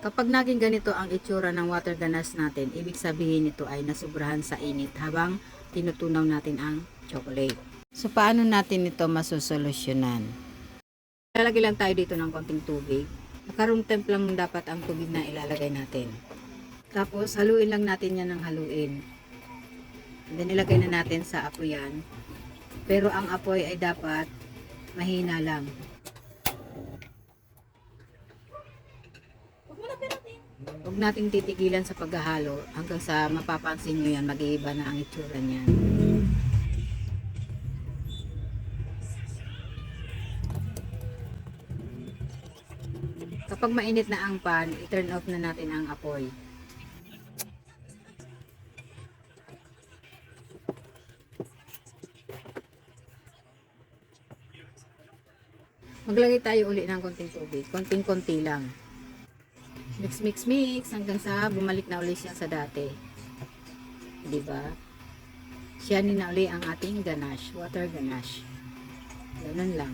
Kapag naging ganito ang itsura ng water ganache natin, ibig sabihin nito ay nasubrahan sa init habang tinutunaw natin ang chocolate. So, paano natin ito masusolusyonan? Lalagay lang tayo dito ng konting tubig. Nakaroon temp lang dapat ang tubig na ilalagay natin. Tapos, haluin lang natin yan ng haluin. And then, ilagay na natin sa apoy yan. Pero ang apoy ay dapat mahina lang. Huwag nating titigilan sa paghahalo hanggang sa mapapansin nyo yan, mag-iiba na ang itsura niyan. Kapag mainit na ang pan, i-turn off na natin ang apoy. Maglagay tayo uli ng konting tubig. Konting-konti lang. Mix, mix, mix hanggang sa bumalik na uli siya sa dati. 'Di ba? Siya na uli ang ating ganache, water ganache. Ganun lang.